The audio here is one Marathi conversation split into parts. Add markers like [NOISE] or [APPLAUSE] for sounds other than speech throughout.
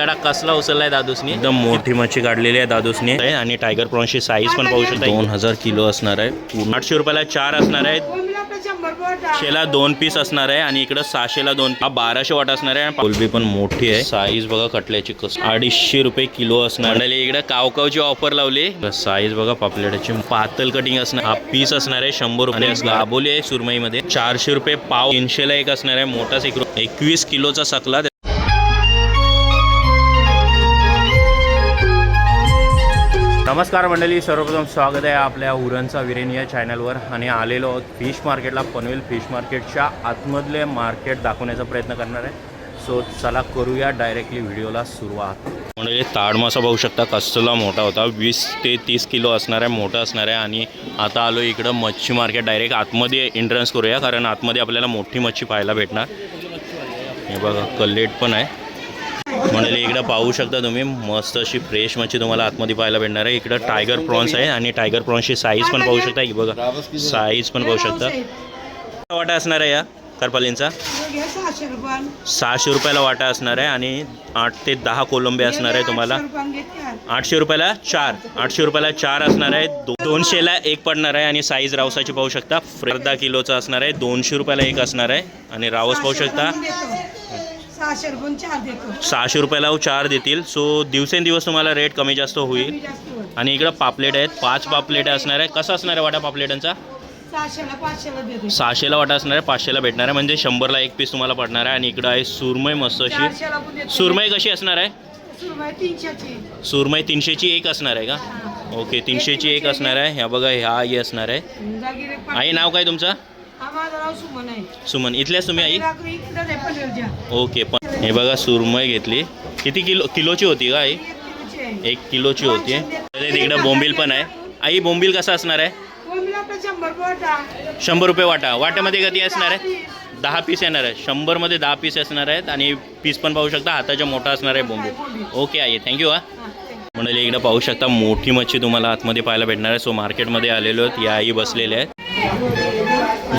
कातडा कसला उचललाय दादूसनी? एकदम मोठी मच्छी काढलेली आहे दादूसनी. आणि टायगर प्रॉन्सची साईज पण पाहू शकता. दोन हजार किलो असणार आहे. पूर्ण आठशे रुपयाला चार असणार आहे. शेला दोन पीस असणार आहे आणि इकडं सहाशेला दोन हा बाराशे वाट असणार आहे. कोलबी पण मोठी आहे. साईज बघा कटल्याची कस अडीचशे रुपये किलो असणार. आहे इकडे कावकावची ऑफर लावली. साईज बघा पापलेटाची. पातल कटिंग असणार. हा पीस असणार आहे शंभर रुपये दाबोली आहे सुरमईमध्ये. चारशे रुपये पाव. तीनशेला एक असणार आहे. एक एकवीस किलोचा सकला. नमस्कार मंडळी सर्वप्रथम स्वागत आहे आपल्या उरणचा विरेन या चॅनलवर आणि आलेलो आहोत फिश मार्केटला पनवेल फिश मार्केटच्या आतमधले मार्केट दाखवण्याचा प्रयत्न करणार आहे. सो चला करूया डायरेक्टली व्हिडिओला सुरुवात. म्हणजे ताडमासा बघू पाहू शकता कसला मोठा होता. वीस ते तीस किलो असणार आहे मोठा असणार आहे. आणि आता आलो इकडं मच्छी मार्केट डायरेक्ट आतमध्ये एंट्रन्स करूया कारण आतमध्ये आपल्याला मोठी मच्छी पाहायला भेटणार. हे बघा कल्लेट पण आहे. म्हणजे इकडं पाहू शकता तुम्ही मस्त अशी फ्रेश मच्छी तुम्हाला आतमध्ये पाहायला भेटणार आहे. इकडं टायगर प्रॉन्स आहे आणि टायगर प्रॉन्सची साईज पण पाहू शकता. ही बघा साईज पण पाहू शकता. वाटा असणार आहे या करपालींचा? सहाशे रुपयाला वाटा असणार आहे आणि आठ ते दहा कोलंबे असणार आहे तुम्हाला. आठशे रुपयाला चार आठशे रुपयाला चार असणार आहे. दो दोनशेला एक पडणार आहे आणि साईज रावसाची पाहू शकता. अर्धा किलोचा असणार आहे दोनशे रुपयाला एक असणार आहे. आणि रावस पाहू शकता. सहाशे रुपये चार देतो. सहाशे रुपयाला चार देतील. सो दिवसेंदिवस तुम्हाला रेट कमी जास्त होईल. आणि इकडं पापलेट आहेत. पाच पापलेट असणार आहे. कसं असणार आहे वाटा पापलेटांचा? सहाशेला वाटा असणार आहे. पाचशेला भेटणार आहे. म्हणजे शंभरला एक पीस तुम्हाला पडणार आहे. आणि इकडं आहे सुरमई मस्त अशी. सुरमई कशी असणार आहे? सुरमई तीनशेची. एक असणार आहे का? ओके तीनशेची एक असणार आहे. ह्या बघा ह्या आई असणार आहे. आई नाव काय तुमचं? हा माझं नाव सुमन आहे. सुमन इथल्याच तुम्ही आई? रात्री इकडं आहे पनवेलच्या. ओके पण हे बघा सुरमई घेतली. किती किलो किलोची होती का आई? एक किलोची आहे. एक किलोची होती. तिकडं बोंबील पण आहे. आई बोंबील कसा असणार आहे? आपलं शंभर रुपये वाटा. वाट्यामध्ये कधी असणार आहे? दहा पीस येणार आहे. शंभरमध्ये दहा पीस असणार आहेत आणि पीस पण पाहू शकता. हाताच्या मोठा असणार आहे बोंबील. ओके आई थँक्यू हा. मंडळी इकडे पाहू शकता मोठी मच्छी तुम्हाला आतमध्ये पाहायला भेटणार आहे. सो मार्केटमध्ये आलेलो आहेत. या आई बसलेल्या आहेत.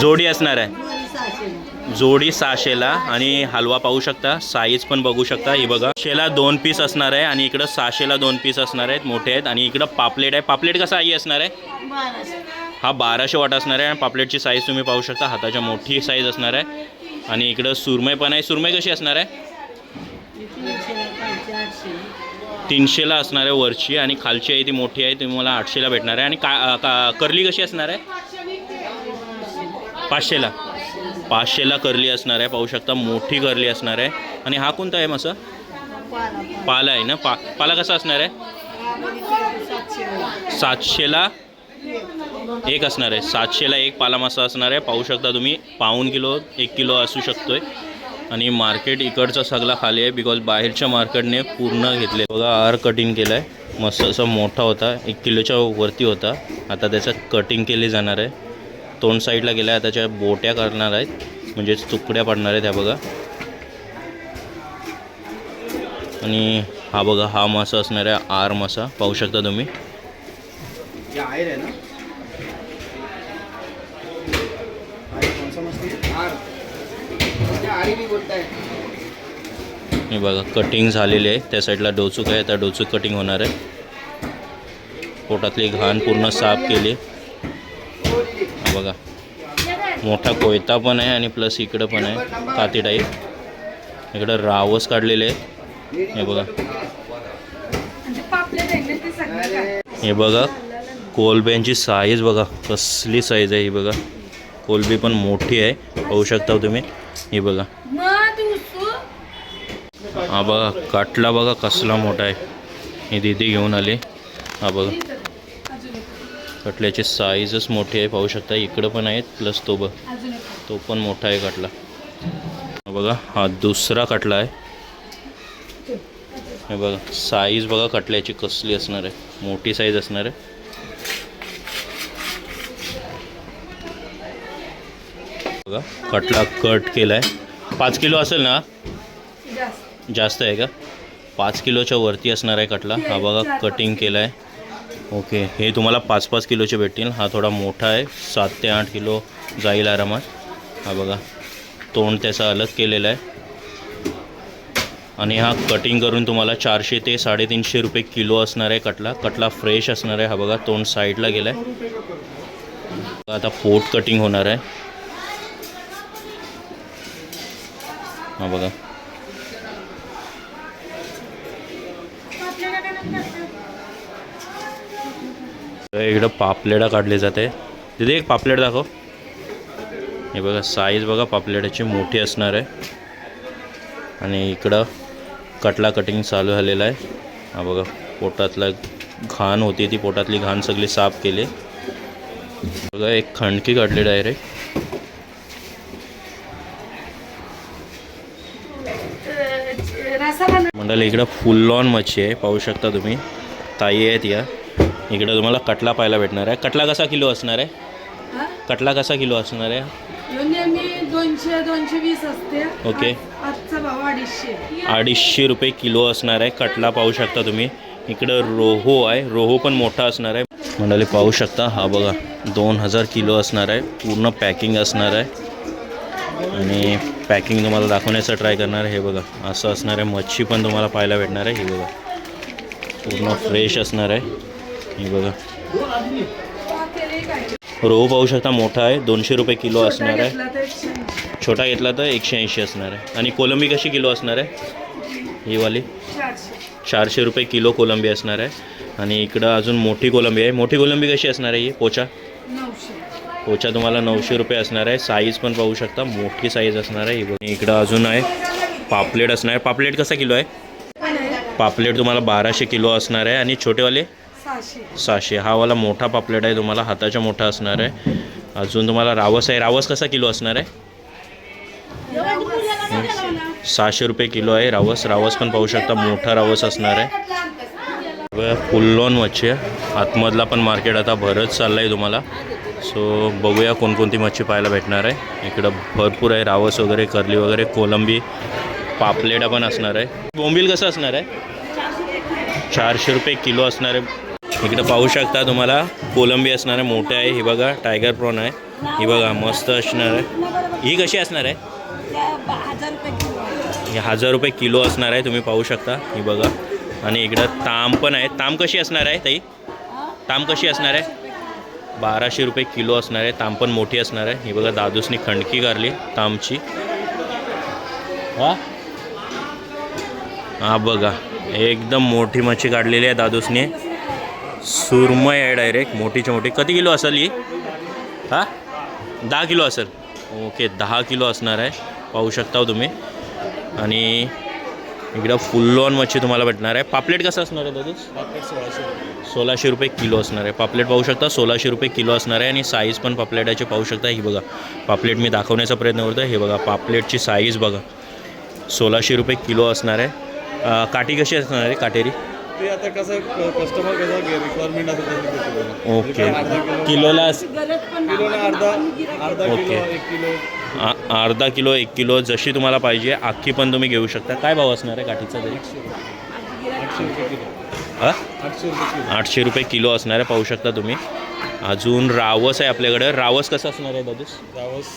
जोडी असणार आहे. जोडी सहाशेला आणि हलवा पाहू शकता साईज पण बघू शकता. ही बघा शेला दोन पीस असणार आहे आणि इकडं सहाशेला दोन पीस असणार आहेत मोठे आहेत. आणि इकडं पापलेट आहे. पापलेट कसा आई असणार आहे. हा बाराशे वाट असणार आहे. आणि पापलेटची साईज तुम्ही पाहू शकता. हाताच्या मोठी साईज असणार आहे. आणि इकडं सुरमई पण आहे. सुरमई कशी असणार आहे? तीनशेला असणार आहे वरची. आणि खालची आहे ती मोठी आहे. तुम्ही मला आठशेला भेटणार आहे. आणि का का करली कशी असणार आहे? पाचशेला. पाचशेला करली असणार आहे. पाहू शकता मोठी करली असणार आहे. आणि हा कोणता आहे मसा? पाला. आहे ना? पा पाला कसा असणार आहे? सातशेला. एक असणार आहे. सातशेला एक पाला मासा असणार आहे. पाहू शकता तुम्ही पाऊन किलो एक किलो असू शकतोय. आणि मार्केट इकडचा सगळा खाली आहे बिकॉज बाहेरच्या मार्केटने पूर्ण घेतले. बघा आर कटिंग केलं आहे मस्त असा मोठा होता. एक किलोच्या वरती होता. आता त्याचं कटिंग केली जाणार आहे. तोंड साईडला गेला आहे त्याच्या बोट्या करणार आहेत. म्हणजेच तुकड्या पडणार आहेत ह्या बघा. आणि हा बघा हा मासा असणार आहे आर मासा. पाहू शकता तुम्ही. है बघा कटिंग झालेली आहे. त्या साईडला डोचूक आहे त्या डोचूक कटिंग होणार आहे. पोटातली घाण पूर्ण साफ केली. बघा. मोठा कोयता पण आहे आणि प्लस इकडं पण आहे. काती टाईप. इकडं रावस काढलेले आहे हे बघा. हे बघा. कोलब्यांची साईज बघा. कसली साईज आहे ही बघा. कोलबी पण मोठी आहे. पाहू शकता तुम्ही. ही बघा. हा बघा. काटला बघा कसला मोठा आहे. ही दिदी घेऊन आली. हा बघा. कटल्याची साईजच मोठी आहे पाहू शकता. इकडं पण आहेत प्लस तो बघ. तो पण मोठा आहे कटला. बघा हा दुसरा कटला आहे. हे बघा साईज बघा कटल्याची कसली असणार आहे. मोठी साईज असणार आहे. बघा कटला कट केला आहे पाच किलो असेल ना? जास्त. जास्त आहे का? पाच किलोच्या वरती असणार आहे कटला. हा बघा कटिंग केला. आहे ओके. हे तुम्हाला पाच पाच किलोचे भेटतील. हा थोडा मोठा आहे. सात ते आठ किलो जाईल आरामात. हा बघा. तोंड त्याचा अलग केलेला आहे. आणि हा कटिंग करून तुम्हाला चारशे ते साडेतीनशे रुपये किलो असणार आहे कटला. कटला फ्रेश असणार आहे. हा बघा तोंड साईडला गेला आहे आता पोट कटिंग होणार आहे. हा बघा तर इकडं पापलेडा काढले जाते. तिथे एक पापलेट दाखव. हे बघा साईज बघा पापलेटाची मोठी असणार आहे. आणि इकडं कटला कटिंग चालू झालेला आहे. हा बघा पोटातला घाण होती ती पोटातली घाण सगळी साफ केली. बघा एक खणकी काढली डायरेक्ट रसा मंडळी इकडं फुल लॉन मच्छी आहे पाहू शकता तुम्ही. ताई आहेत या. इकडं तुम्हाला कटला पाहायला भेटणार आहे. कटला कसा किलो असणार आहे? कटला कसा किलो असणार आहे? ह्यो नेहमी दोनशे दोनशे वीस असते. ओके. अडीचशे रुपये किलो असणार आहे. कटला पाहू शकता तुम्ही. इकडं रोहो आहे. रोहो पण मोठा असणार आहे. मंडळी पाहू शकता. हा बघा दोन हजार किलो असणार आहे. पूर्ण पॅकिंग असणार आहे. आणि पॅकिंग तुम्हाला दाखवण्याचा ट्राय करणार आहे. हे बघा असं असणार आहे. मच्छी पण तुम्हाला पाहायला भेटणार आहे. हे बघा. पूर्ण फ्रेश असणार आहे. हे बघा. रोहू पाहू शकता मोठा आहे दोनशे रुपये किलो असणार आहे. छोटा घेतला तर एकशे ऐंशी असणार आहे. आणि कोलंबी कशी किलो असणार आहे? ही वाली. चारशे. रुपये किलो कोलंबी असणार आहे. आणि इकडं अजून मोठी कोलंबी आहे. मोठी कोलंबी कशी असणार आहे ही? पोचा? पोचा तुम्हाला नऊशे रुपये असणार आहे. साईज पण पाहू शकता. मोठी साईज असणार आहे. ही बघ. इकडं अजून आहे. पापलेट असणार आहे. पापलेट कसा किलो आहे? पापलेट तुम्हाला बाराशे किलो असणार आहे. आणि छोटेवाले? सहाशे. हा वाला मोठा पापलेट आहे. तुम्हाला हाताच्या मोठा असणार आहे. अजून तुम्हाला रावस आहे. रावस कसा किलो असणार आहे? सहाशे रुपये किलो आहे रावस. रावस पण पाहू शकता मोठा रावस असणार आहे. फुल्लॉन मच्छी आहे. आतमधला पण मार्केट आता भरत चाललं आहे तुम्हाला. सो बघूया कोणकोणती मच्छी पाहायला भेटणार आहे. इकडं भरपूर आहे. रावस वगैरे करली वगैरे कोलंबी पापलेटा पण असणार आहे. बोंबील कसं असणार आहे? चारशे रुपये किलो असणार आहे. इकडं पाहू शकता तुम्हाला. कोलंबी असणार आहे मोठे आहे. ही बघा टायगर प्रॉन आहे. ही बघा मस्त असणार आहे. ही कशी असणार आहे? हजार रुपये किलो असणार आहे तुम्ही पाहू शकता. ही बघा. आणि इकडं ताम पण आहे. ताम कशी असणार आहे ताई? ताम कशी असणार आहे? बाराशे रुपये किलो असणार आहे. ताम पण मोठी असणार आहे. ही बघा दादूसनी खंडकी गारली तामची. हां हां बघा. एकदम मोठी मच्छी काढलेली आहे दादूसने. सुरमय आहे डायरेक्ट मोठीच्या मोठी. किती किलो असेल ही? हा? दहा किलो असेल. ओके दहा किलो असणार आहे. पाहू शकता हो तुम्ही. आणि इकडं फुल ऑन मच्छी तुम्हाला भेटणार आहे. पापलेट कसं असणार आहे दादू? सोळाशे रुपये. किलो असणार आहे. पापलेट पाहू शकता सोळाशे रुपये किलो असणार आहे. आणि साईज पण पापलेटाची पाहू शकता. ही बघा पापलेट मी दाखवण्याचा प्रयत्न करतो हे बघा पापलेटची साईज बघा. सोळाशे रुपये किलो असणार आहे. काठी कशी असणार आहे? काटेरी. ते आता कसं कस्टमर कसं रिक्वायरमेंट बघा. ओके अर्धा किलो किलोला किलोला अर्धा अर्धा ओके. किलो एक किलो. आ- अर्धा किलो एक किलो जशी तुम्हाला पाहिजे अख्खी पण तुम्ही घेऊ शकता. काय भाव असणार आहे काठीचा तरी? हां? आठशे रुपये किलो असणार आहे पाहू शकता तुम्ही. अजून रावस आहे आपल्याकडे. रावस कसं असणार आहे दादूस? रावस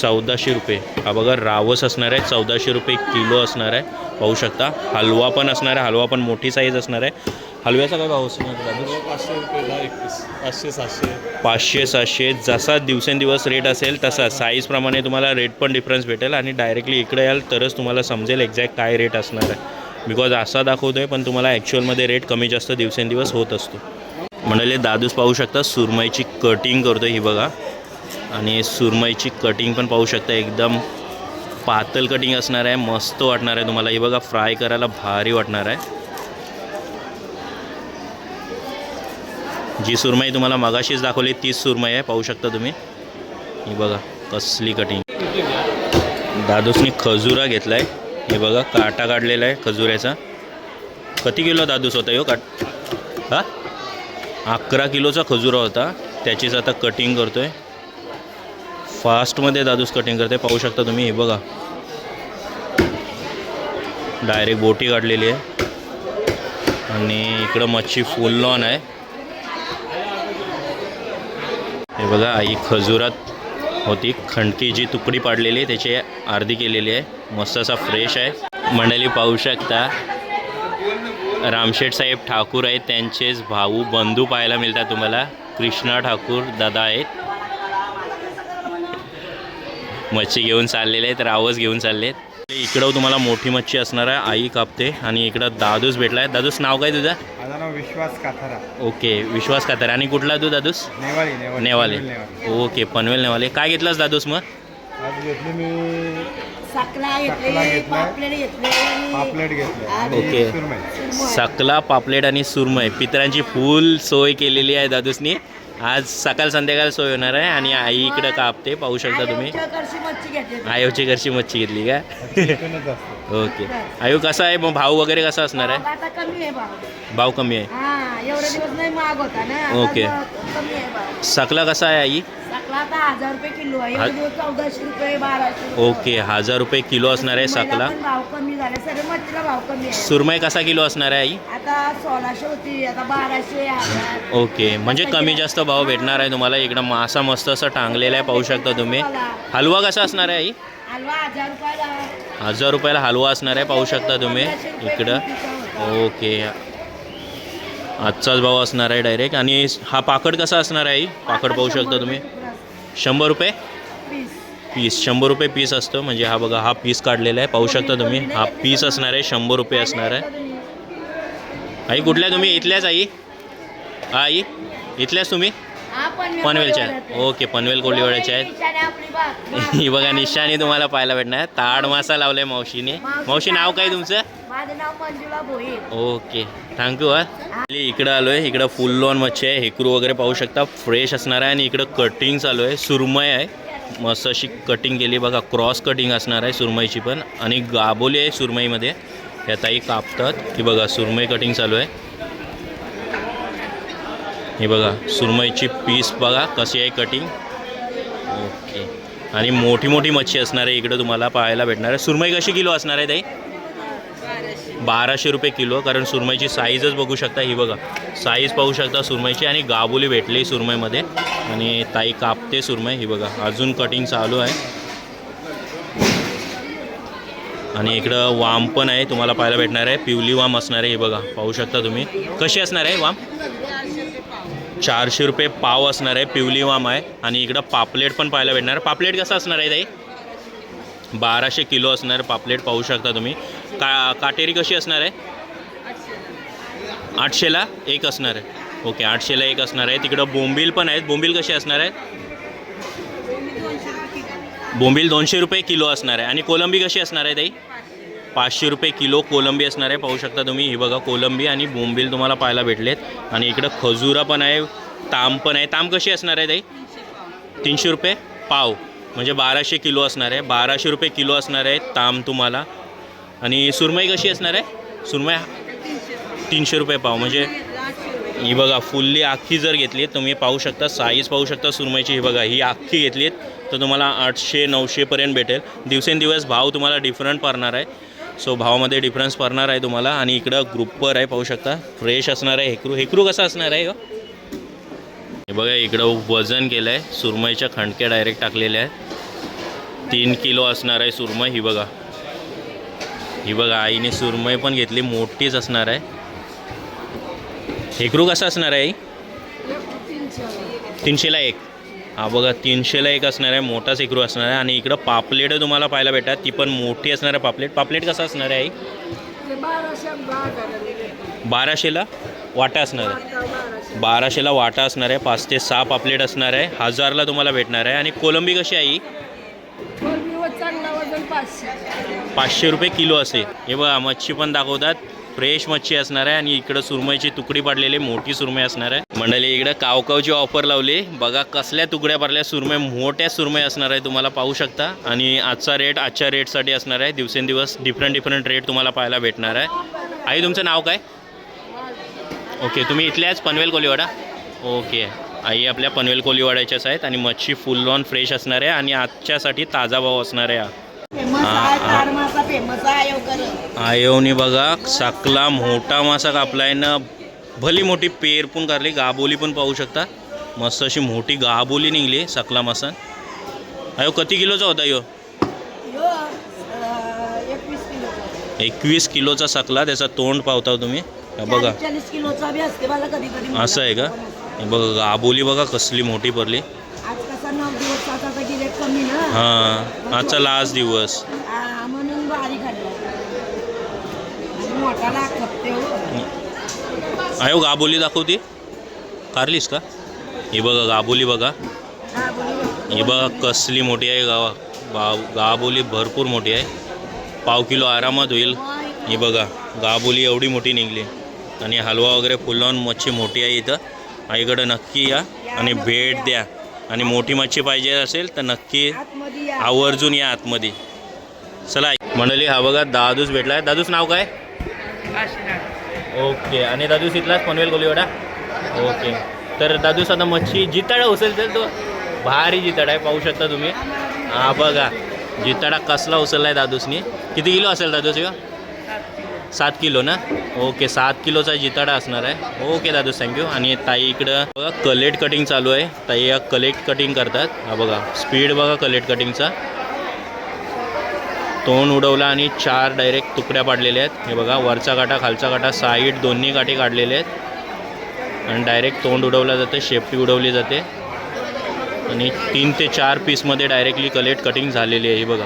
चौदाशे रुपये. हा बघा रावस असणार आहे चौदाशे रुपये किलो असणार आहे. पाहू शकता हलवा पण असणार आहे हलवा पण मोठी साईज असणार आहे. हलव्याचा काय भाव असणार पाचशे सातशे पाचशे सातशे जसा दिवसेंदिवस रेट असेल तसा. साईजप्रमाणे तुम्हाला रेट पण डिफरन्स भेटेल आणि डायरेक्टली इकडे याल तरच तुम्हाला समजेल एक्झॅक्ट काय रेट असणार आहे. बिकॉज असा दाखवतो आहे पण तुम्हाला ॲक्च्युअलमध्ये रेट कमी जास्त दिवसेंदिवस होत असतो. म्हणाले दादूस पाहू शकता सुरमईची कटिंग करतो ही बघा. आणि सुरमईची कटिंग पण पाहू शकता एकदम पातळ कटिंग असणार आहे मस्त वाटणार आहे तुम्हाला. ही बघा फ्राय करायला भारी वाटणार आहे. जी सुरमई तुम्हाला मगाशीच दाखवली तीच सुरमई आहे पाहू शकता तुम्ही. ही बघा कसली कटिंग दादूसनी खजुरा घेतला आहे हे बघा काटा काढलेला आहे खजुऱ्याचा. किती किलो दादूस होता यो काट? हा? अकरा किलोचा खजुरा होता. त्याचीच आता कटिंग करतो आहे फास्टमध्ये दादूस कटिंग करते. पाहू शकता तुम्ही हे बघा. डायरेक्ट बोटी काढलेली आहे. आणि इकडं मच्छी फुल लॉन आहे. हे बघा आई खजुरात होती. खंडकी जी तुकडी पाडलेली आहे त्याची अर्धी केलेली आहे. मस्त असा फ्रेश आहे. मंडळी पाहू शकता. रामशेठ साहेब ठाकूर आहेत. त्यांचेच भाऊ बंधू पाहायला मिळतात तुम्हाला. कृष्णा ठाकूर दादा आहेत. मच्छी घेऊन चाललेले आहेत रावस घेऊन चाललेत इकडं तुम्हाला मोठी मच्छी असणार आहे आई कापते आणि इकडं दादूस भेटला आहे दादूस नाव काय तुझं? माझं नाव विश्वास काथारा. ओके विश्वास खातर आणि कुठला तू दादूस? नेवाले नेवाळी. ओके पनवेल नेवाले. काय घेतलास दादूस मग? आज घेतली मी साखला साखला घेतले घेतलाय. पापलेट घेतले. पापलेट घेतले. ओके. सकला पापलेट आणि सुरमई. पितरांची फुल सोय केलेली आहे दादूसनी. आज सकाळ संध्याकाळ सोय होणार आहे आणि आई इकडं कापते पाहू शकता तुम्ही. करशी मच्छी घेतली आयोची घरची मच्छी घेतली का? [LAUGHS] ओके. आयो कसा आहे? मग भाव वगैरे कसा असणार आहे? आता कमी आहे भाव. भाव कमी आहे. हा एवढे दिवस नाही महाग होता ना. आता ओके. ज- कमी आहे भाव. सकला कसा आहे आई? साखला आता हजार रुपये किलो आहे. हा- एवढे दिवस चौदाशे रुपये बाराशे रुपये. ओके हजार रुपये किलो असणार आहे सुरमईला सकला. पण भाव कमी झाले. सगळे मच्छीला भाव कमी आहे. सुरमई कसा किलो असणार आहे आई? आता सोळाशे होती आता बाराशे हजार ओके म्हणजे कमी जास्त भाव भेटणार आहे तुम्हाला. इकडं मासा मस्त असं टांगलेला आहे पाहू शकता तुम्ही. हलवा कसा असणार आहे आई? हलवा हजार रुपयाला. हजार रुपयाला हलवा असणार आहे पाहू शकता तुम्ही इकडं. ओके. आजचाच भाव असणार आहे डायरेक्ट आणि हा पाकड कसा असणार आहे आई? पाकड पाहू शकता तुम्ही. शंभर रुपये? पीस. शंभर रुपये पीस असतो. म्हणजे हा बघा हा पीस काढलेला आहे. पाहू शकता तुम्ही. हा पीस असणार आहे शंभर रुपये असणार आहे. आई कुठल्या तुम्ही? इथल्याच आई. आई इथल्याच तुम्ही? पनवेलच्या आहेत. ओके पनवेल कोल्हेवाड्याच्या आहेत. [LAUGHS] ही बघा निशाणी तुम्हाला पाहायला भेटणार. ताड मासा लावलाय मावशीने. मावशी नाव काय तुमचं? ओके थँक्यू हा. इकडं आलो आहे इकडं फुल लॉन मच्छी आहे. हेकरू वगैरे पाहू शकता. फ्रेश असणार आहे आणि इकडं कटिंग चालू आहे. सुरमई आहे. मस्त अशी कटिंग केली बघा. क्रॉस कटिंग असणार आहे सुरमईची पण. आणि गाबोली आहे सुरमईमध्ये. त्या ताई कापतात. की बघा सुरमई कटिंग चालू आहे. हे बघा सुरमईची पीस बघा कशी आहे कटिंग ओके आणि मोठी मोठी मच्छी असणार आहे इकडं तुम्हाला पाहायला भेटणार आहे. सुरमई कशी किलो असणार आहे ताई? बाराशे रुपये किलो कारण सुरमईची साईजच बघू शकता. ही बघा साईज पाहू शकता सुरमईची आणि गाबोली भेटली सुरमईमध्ये. आणि ताई कापते सुरमई ही बघा अजून कटिंग चालू आहे. आणि इकडं वाम पण आहे तुम्हाला पाहायला भेटणार आहे. पिवली वाम असणार आहे हे बघा पाहू शकता तुम्ही. कशी असणार आहे वाम? चारशे रुपये पाव असणार आहे पिवली वाम आहे. आणि इकडं पापलेट पण पाहायला भेटणार आहे. पापलेट कसं असणार आहे ताई? बाराशे किलो असणार पापलेट पाहू शकता तुम्ही. का काटेरी कशी असणार आहे? आठशेला एक असणार आहे. ओके आठशेला एक असणार आहे. तिकडं बोंबील पण आहेत. बोंबील कशी असणार आहे? बोंबील दोनशे रुपये किलो असणार आहे. आणि कोलंबी कशी असणार आहे ताई? पाचशे रुपये किलो कोलंबी असणार आहे. पाहू शकता तुम्ही ही बघा कोलंबी आणि बोंबील तुम्हाला पाहायला भेटलेत. आणि इकडं खजुरा पण आहे ताम पण आहे. ताम कशी असणार आहे ताई? तीनशे रुपये. पाव म्हणजे बाराशे किलो असणार आहे. बाराशे रुपये किलो असणार आहे ताम तुम्हाला. आणि सुरमई कशी असणार आहे? सुरमई तीनशे रुपये पाव म्हणजे ही बघा फुल्ली अख्खी जर घेतली तुम्ही पाहू शकता साईज पाहू शकता सुरमईची. ही बघा ही अख्खी घेतलीत तर तुम्हाला आठशे नऊशेपर्यंत भेटेल. दिवसेंदिवस भाव तुम्हाला डिफरंट पडणार आहे. सो भावामध्ये डिफरन्स पडणार आहे तुम्हाला. आणि इकडं ग्रुपवर आहे पाहू शकता. फ्रेश असणार आहे हेकरू. हेकरू कसं असणार आहे हो? हे? बघा इकडं वजन केलं आहे सुरमईच्या खणक्या डायरेक्ट टाकलेल्या आहेत. तीन किलो असणार आहे सुरमई ही बघा. ही बघा आईने सुरमई पण घेतली मोठीच असणार आहे. हेकरू कसं असणार आहे आई? तीनशेला एक. हा बघा तीनशेला एक असणार आहे मोठाच हेकरू असणार आहे. आणि इकडं पापलेट तुम्हाला पाहायला भेटतात. ती पण मोठी असणार आहे पापलेट. पापलेट कसं असणार आहे बाराशेला वाटा असणार आहे. बाराशेला वाटा असणार आहे. पाच ते सहा पापलेट असणार आहे. हजारला तुम्हाला भेटणार आहे. आणि कोलंबी कशी आहे पाचशे. रुपये किलो असेल हे बघा मच्छी पण दाखवतात. फ्रेश मच्छी असणार आहे आणि इकडं सुरमईची तुकडी पडलेली मोठी सुरमई असणार आहे. मंडळी इकडं कावकावची ऑफर लावली. बघा कसल्या तुकड्या पडल्या. सुरमई मोठ्या सुरमई असणार आहे तुम्हाला पाहू शकता. आणि आजचा रेट आजच्या रेटसाठी असणार आहे. दिवसेंदिवस डिफरंट डिफरंट रेट तुम्हाला पाहायला भेटणार आहे. आई तुमचं नाव काय? ओके तुम्ही इथल्याच पनवेल कोलीवाडा? ओके आई आपल्या पनवेल कोलीवाड्याच्याच आहेत आणि मच्छी फुल ऑन फ्रेश असणार आहे आणि आजच्यासाठी ताजा भाव असणार आहे आयोनी बघा साकला मोठा मासा कापलाय ना भली मोठी पेर पण काढली गाबोली पण पाहू शकता. मस्त अशी मोठी गाबोली निघली सकला मासा. अयो किती किलोचा होता यो? एकवीस किलोचा. सकला त्याचा तोंड पावता तुम्ही. हा बघा. चाळीस किलोचा बी असते मला कधी कधी. असं आहे का? बघा आबोली बघा कसली मोठी पडली आज कसा नऊ दिवस आता गिरेट कमी ना. हां आजचा लास्ट दिवस. म्हणून मोठाला खपते हो. आहे हो गाबोली दाखवती. कारलीस का? हे बघा गाबोली बघा. हा. ही बघा कसली मोठी आहे गावा. गाव गाबोली भरपूर मोठी आहे. पाव किलो आरामात होईल. ही बघा गाबोली एवढी मोठी निघली. आणि हलवा वगैरे फुलवून मच्छी मोठी आहे इथं. आईकडं नक्की या आणि भेट द्या. आणि मोठी मच्छी पाहिजे असेल तर नक्की. आवर्जून या आतमध्ये. चला मंडळी हा बघा दादूस भेटला आहे. दादूस नाव काय? ओके आणि दादूस इथलाच पनवेल गोलीवाडा? ओके. तर दादूस आता मच्छी जिताडा उचलतील तो? भारी जिताडा आहे पाहू शकता तुम्ही. हा बघा जिताडा कसला उचलला आहे दादूसनी. किती किलो असेल दादूस ह्यो? सात किलो ना? ओके सात किलोचा जिताडा असणार आहे. ओके दादू थँक्यू आणि ताई इकडं बघा कलेट कटिंग चालू आहे. ताई या कलेक्ट कटिंग करतात. हा बघा स्पीड बघा कलेट कटिंगचा तोंड उडवला आणि चार डायरेक्ट तुकड्या पाडलेल्या आहेत. हे बघा वरचा काटा खालचा काटा साईड दोन्ही काटे काढलेले आहेत. आणि डायरेक्ट तोंड उडवलं जाते शेपटी उडवली जाते. आणि तीन ते चार पीसमध्ये डायरेक्टली कलेट कटिंग झालेली आहे ही बघा.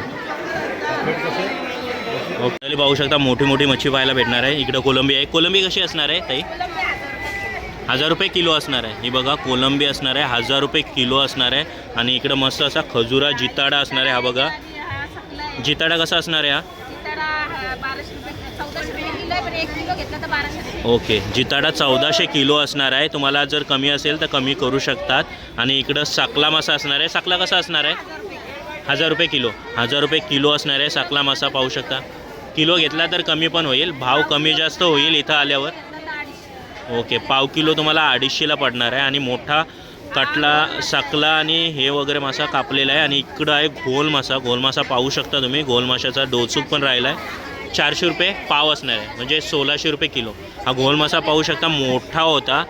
ओके पाहू शकता मोठी मोठी मच्छी पाहायला भेटणार आहे. इकडं कोलंबी आहे. कोलंबी कशी असणार आहे ताई? हजार रुपये किलो असणार आहे. ही बघा कोलंबी असणार आहे. हजार रुपये किलो असणार आहे. आणि इकडं मस्त असा खजुरा जिताडा असणार आहे हा बघा. जिताडा कसा असणार आहे हा? ओके. जिताडा चौदाशे किलो असणार आहे. तुम्हाला जर कमी असेल तर कमी करू शकतात. आणि इकडं साकला मासा असणार आहे. साकला कसा असणार आहे? हजार रुपये किलो. हजार रुपये किलो असणार आहे. साकला मासा पाहू शकता. किलो घेतला तर कमी पण होईल. भाव कमी जास्त होईल इथं आल्यावर. ओके पाव किलो तुम्हाला अडीचशेला पडणार आहे आणि मोठा कटला साकला आणि हे वगैरे मासा कापलेला आहे आणि इकडं आहे घोल मासा. घोल मासा पाहू शकता तुम्ही. घोल माशाचा डोसूक पण राहिला आहे चारशे रुपये पाव असणार आहे. म्हणजे सोळाशे रुपये किलो. हा घोल मासा पाहू शकता. मोठा होता.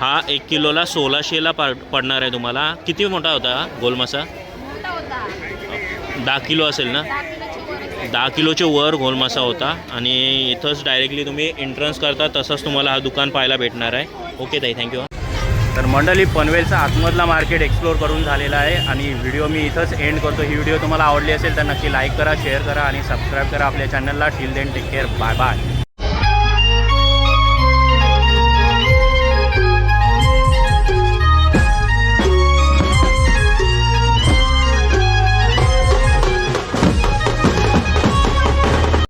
हा एक किलोला सोळाशेला पड पडणार आहे तुम्हाला. किती मोठा होता हा गोल मासा? दहा किलो असेल ना? दहा किलोचे वर घोल मासा होता आणि इथंच डायरेक्टली तुम्ही एंट्रन्स करता तसंच तुम्हाला हा दुकान पाहायला भेटणार आहे. ओके ताई थँक्यू तर मंडळी पनवेलचा आतमधला मार्केट एक्सप्लोर करून झालेला आहे आणि व्हिडिओ मी इथंच एंड करतो. ही व्हिडिओ तुम्हाला आवडली असेल तर नक्की लाईक करा शेअर करा आणि सबस्क्राईब करा आपल्या चॅनलला till then take care bye bye